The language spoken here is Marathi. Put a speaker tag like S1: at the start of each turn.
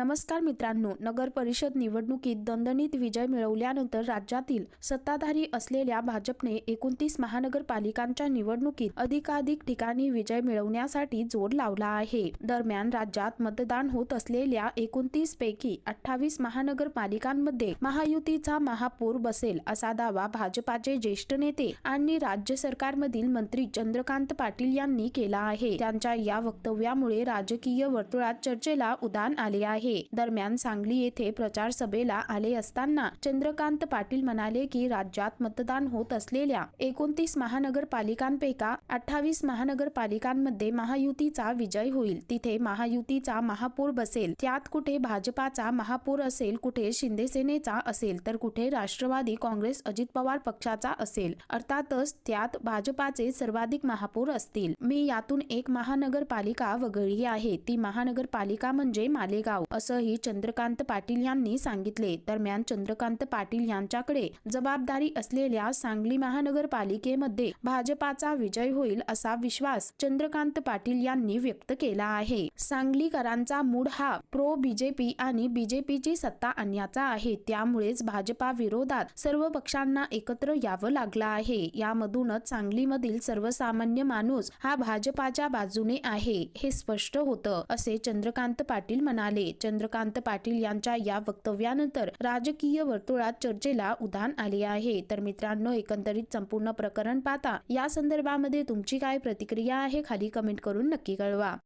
S1: नमस्कार मित्रांनो नगर परिषद निवडणुकीत दणदणीत विजय मिळवल्यानंतर राज्यातील सत्ताधारी असलेल्या भाजपने एकोणतीस महानगरपालिकांच्या निवडणुकीत अधिकाधिक ठिकाणी विजय मिळवण्यासाठी जोर लावला आहे. दरम्यान राज्यात मतदान होत असलेल्या एकोणतीस पैकी अठ्ठावीस महानगरपालिकांमध्ये महायुतीचा महापूर बसेल असा दावा भाजपाचे ज्येष्ठ नेते आणि राज्य सरकारमधील मंत्री चंद्रकांत पाटील यांनी केला आहे. त्यांच्या या वक्तव्यामुळे राजकीय वर्तुळात चर्चेला उदान आले आहे. दरम्यान सांगली येथे प्रचार सभेला आले असताना चंद्रकांत पाटील म्हणाले की राज्यात मतदान होत असलेल्या एकोणतीस महानगरपालिकांपैका अठ्ठावीस महानगरपालिकांमध्ये महायुतीचा विजय होईल. तिथे महायुतीचा महापौर बसेल. त्यात कुठे भाजपाचा महापौर असेल कुठे शिंदे सेनेचा असेल तर कुठे राष्ट्रवादी काँग्रेस अजित पवार पक्षाचा असेल. अर्थातच त्यात भाजपाचे सर्वाधिक महापौर असतील. मी यातून एक महानगरपालिका वगळली आहे. ती महानगरपालिका म्हणजे मालेगाव. असंही चंद्रकांत पाटील यांनी सांगितले. दरम्यान चंद्रकांत पाटील यांच्याकडे जबाबदारी असलेल्या सांगली महानगरपालिकेमध्ये भाजपाचा विजय होईल असा विश्वास चंद्रकांत पाटील यांनी व्यक्त केला आहे. सांगलीकरांचा मूड हा प्रो बीजेपी आणि बीजेपीची सत्ता आणण्याचा आहे. त्यामुळेच भाजपा विरोधात सर्व पक्षांना एकत्र यावं लागलं आहे. यामधूनच सांगलीमधील सर्वसामान्य माणूस हा भाजपाच्या बाजूने आहे हे स्पष्ट होतं असे चंद्रकांत पाटील म्हणाले. चंद्रकांत पाटील यांच्या या वक्तव्यानंतर राजकीय वर्तुळात चर्चेला उधाण आले आहे. तर मित्रांनो एकंदरीत संपूर्ण प्रकरण पाहता या संदर्भामध्ये तुमची काय प्रतिक्रिया आहे खाली कमेंट करून नक्की कळवा.